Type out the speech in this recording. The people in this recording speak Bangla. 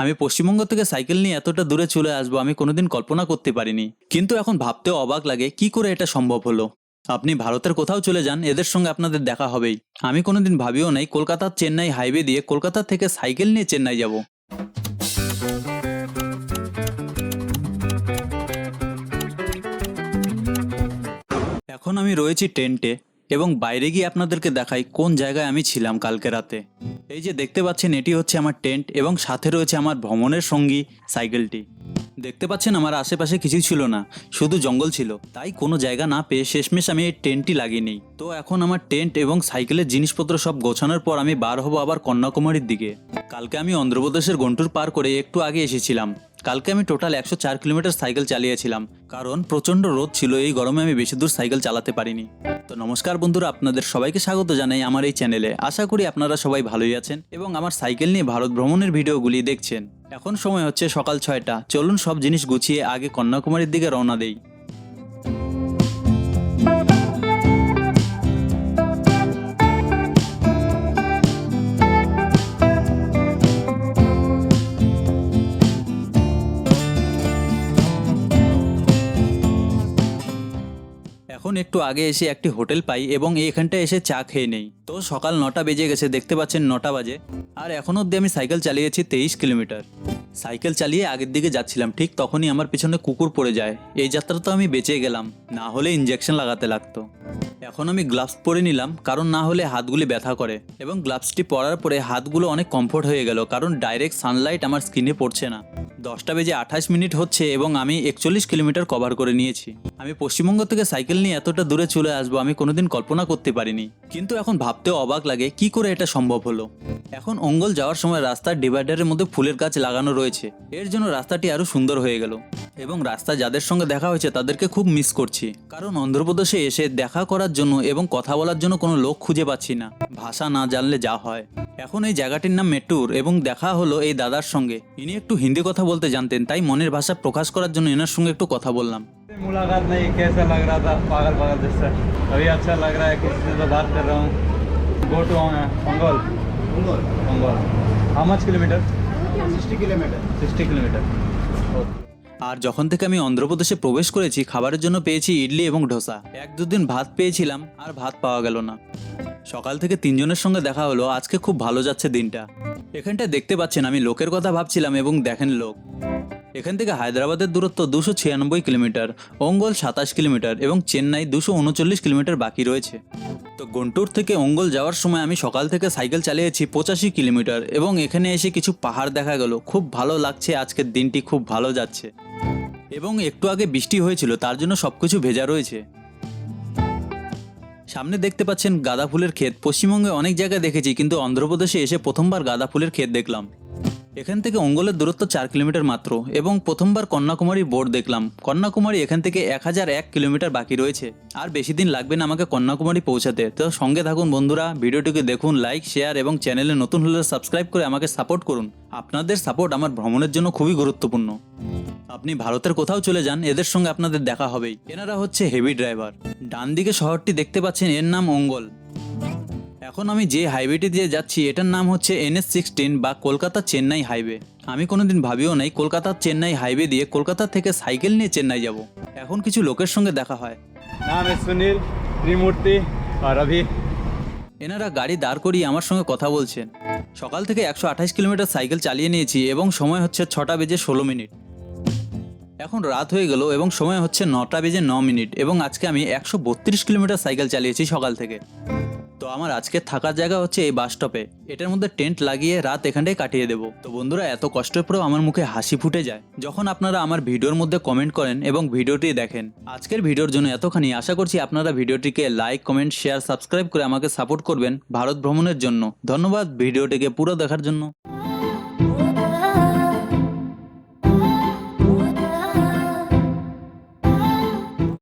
আমি পশ্চিমবঙ্গ থেকে সাইকেল নিয়ে এতটা দূরে চলে আসব, আমি কোনোদিন কল্পনা করতে পারিনি। কিন্তু এখন ভাবতেও অবাক লাগে, কি করে এটা সম্ভব হলো? আপনি ভারতের কোথাও চলে যান, এদের সঙ্গে আপনাদের দেখা হবেই। আমি কোনোদিন ভাবিও নাই কলকাতার চেন্নাই হাইওয়ে দিয়ে কলকাতা থেকে সাইকেল নিয়ে চেন্নাই যাব। এখন আমি রয়েছি টেন্টে, এবং বাইরে গিয়ে আপনাদেরকে দেখাই কোন জায়গায় আমি ছিলাম কালকে রাতে। এই যে দেখতে পাচ্ছেন, এটি হচ্ছে আমার টেন্ট এবং সাথে রয়েছে আমার ভ্রমণের সঙ্গী সাইকেলটি। দেখতে পাচ্ছেন, আমার আশেপাশে কিছুই ছিল না, শুধু জঙ্গল ছিল। তাই কোনো জায়গা না পেয়ে শেষমেশ আমি এই টেন্টটি লাগিয়ে নিই। তো এখন আমার টেন্ট এবং সাইকেলের জিনিসপত্র সব গোছানোর পর আমি বার হব আবার কন্যাকুমারীর দিকে। কালকে আমি অন্ধ্রপ্রদেশের গন্টুর পার করে একটু আগে এসেছিলাম। কালকে আমি টোটাল একশো চার কিলোমিটার সাইকেল চালিয়েছিলাম, কারণ প্রচণ্ড রোদ ছিল, এই গরমে আমি বেশি দূর সাইকেল চালাতে পারিনি। তো নমস্কার বন্ধুরা, আপনাদের সবাইকে স্বাগত জানাই আমার এই চ্যানেলে আশা করি আপনারা সবাই ভালোই আছেন এবং আমার সাইকেল নিয়ে ভারত ভ্রমণের ভিডিওগুলি দেখছেন। এখন সময় হচ্ছে সকাল ছয়টা, চলুন সব জিনিস গুছিয়ে আগে কন্যাকুমারীর দিকে রওনা দেই। এখন একটু আগে এসে একটি হোটেল পাই এবং এইখানটায় এসে চা খেয়ে নেই। তো সকাল নটা বেজে গেছে, দেখতে পাচ্ছেন নটা বাজে। আর এখন অবধি আমি সাইকেল চালিয়েছি তেইশ কিলোমিটার। সাইকেল চালিয়ে আগের দিকে যাচ্ছিলাম, ঠিক তখনই আমার পিছনে কুকুর পড়ে যায়। এই যাত্রা তো আমি বেঁচে গেলাম, না হলে ইঞ্জেকশন লাগাতে লাগতো। এখন আমি গ্লাভস পরে নিলাম, কারণ না হলে হাতগুলি ব্যথা করে। এবং গ্লাভসটি পরার পরে হাতগুলো অনেক কমফোর্ট হয়ে গেল, কারণ ডাইরেক্ট সানলাইট আমার স্কিনে পড়ছে না। দশটা বেজে আঠাশ মিনিট হচ্ছে এবং আমি একচল্লিশ কিলোমিটার কভার করে নিয়েছি। আমি পশ্চিমবঙ্গ থেকে সাইকেল নিয়ে এতটা দূরে চলে আসব আমি কোনোদিন কল্পনা করতে পারিনি। কিন্তু এখন ভাবতেও অবাক লাগে, কি করে এটা সম্ভব হলো? এখন অঙ্গল যাওয়ার সময় রাস্তার ডিভাইডারের মধ্যে ফুলের গাছ লাগানো রয়েছে। এর জন্য রাস্তাটি আরও সুন্দর হয়ে গেল। এবং রাস্তা যাদের সঙ্গে দেখা হয়েছে তাদেরকে খুব মিস করছি কারণ অন্ধ্রপ্রদেশে এসে দেখা করার জন্য এবং কথা বলার জন্য কোনো লোক খুঁজে পাচ্ছি না ভাষা না জানলে যা হয় এখন এই জায়গাটির নাম মেট্টুর এবং দেখা হলো এই দাদার সঙ্গে ইনি একটু হিন্দি কথা বলতে জানতেন তাই মনের ভাষা প্রকাশ করার জন্য এনার সঙ্গে একটু কথা বললাম मुलाकात नहीं कैसा लग रहा था पागल पागल जैसा अभी अच्छा लग रहा है किसी से तो बात कर रहा हूँ go to पंगोल Ongol, पंगोल how much kilometer 60 kilometer. Sixty kilometer আর যখন থেকে আমি অন্ধ্রপ্রদেশে প্রবেশ করেছি, খাবারের জন্য পেয়েছি ইডলি এবং ডোসা এক দুদিন ভাত পেয়েছিলাম, আর ভাত পাওয়া গেল না। সকাল থেকে তিনজনের সঙ্গে দেখা হলো, আজকে খুব ভালো যাচ্ছে দিনটা। এখানটা দেখতে পাচ্ছেন, আমি লোকের কথা ভাবছিলাম এবং দেখেন লোক। এখান থেকে হায়দ্রাবাদের দূরত্ব দুশো ছিয়ানব্বই কিলোমিটার অঙ্গল সাতাশ কিলোমিটার এবং চেন্নাই দুশো উনচল্লিশ কিলোমিটার বাকি রয়েছে। তো গন্টুর থেকে অঙ্গল যাওয়ার সময় আমি সকাল থেকে সাইকেল চালিয়েছি পঁচাশি কিলোমিটার এবং এখানে এসে কিছু পাহাড় দেখা গেল। খুব ভালো লাগছে, আজকের দিনটি খুব ভালো যাচ্ছে। এবং একটু আগে বৃষ্টি হয়েছিল, তার জন্য সবকিছু ভেজা রয়েছে। সামনে দেখতে পাচ্ছেন গাঁদা ফুলের ক্ষেত। পশ্চিমবঙ্গে অনেক জায়গায় দেখেছি, কিন্তু অন্ধ্রপ্রদেশে এসে প্রথমবার গাঁদা ফুলের ক্ষেত দেখলাম। এখান থেকে অঙ্গলের দূরত্ব চার কিলোমিটার মাত্র এবং প্রথমবার কন্যাকুমারী বোর্ড দেখলাম। কন্যাকুমারী এখান থেকে এক হাজার এক কিলোমিটার বাকি রয়েছে। আর বেশি দিন লাগবে না আমাকে কন্যাকুমারী পৌঁছাতে। তো সঙ্গে থাকুন বন্ধুরা, ভিডিওটিকে দেখুন, লাইক, শেয়ার এবং চ্যানেলে নতুন হলে সাবস্ক্রাইব করে আমাকে সাপোর্ট করুন। আপনাদের সাপোর্ট আমার ভ্রমণের জন্য খুবই গুরুত্বপূর্ণ। আপনি ভারতের কোথাও চলে যান, এদের সঙ্গে আপনাদের দেখা হবেই। এনারা হচ্ছে হেভি ড্রাইভার। ডান দিকে শহরটি দেখতে পাচ্ছেন, এর নাম অঙ্গল। এখন আমি যে হাইওয়েটি দিয়ে যাচ্ছি এটার নাম হচ্ছে এনএস সিক্সটিন বা কলকাতা চেন্নাই হাইওয়ে আমি কোনোদিন ভাবিও নাই কলকাতা চেন্নাই হাইওয়ে দিয়ে কলকাতা থেকে সাইকেল নিয়ে চেন্নাই যাব। এখন কিছু লোকের সঙ্গে দেখা হয়। নাম সুনীল ত্রিমূর্তি আর অভি এনারা গাড়ি দাঁড় করিয়ে আমার সঙ্গে কথা বলছেন। সকাল থেকে একশো আঠাশ কিলোমিটার সাইকেল চালিয়ে নিয়েছি এবং সময় হচ্ছে ছটা বেজে ষোলো মিনিট। এখন রাত হয়ে গেল এবং সময় হচ্ছে নটা বেজে ন মিনিট এবং আজকে আমি একশো বত্রিশ কিলোমিটার সাইকেল চালিয়েছি সকাল থেকে। তো আমার আজকে থাকার জায়গা হচ্ছে এই বাস স্টপে এটার মধ্যে টেন্ট লাগিয়ে রাত এখানটাই কাটিয়ে দেবো। তো বন্ধুরা, এত কষ্টের পরেও আমার মুখে হাসি ফুটে যায়। যখন আপনারা আমার ভিডিওর মধ্যে কমেন্ট করেন এবং ভিডিওটি দেখেন, আজকের ভিডিওর জন্য এতখানি। আশা করছি আপনারা ভিডিওটিকে লাইক কমেন্ট শেয়ার সাবস্ক্রাইব করে আমাকে সাপোর্ট করবেন ভারত ভ্রমণের জন্য। ধন্যবাদ ভিডিওটিকে পুরো দেখার জন্য।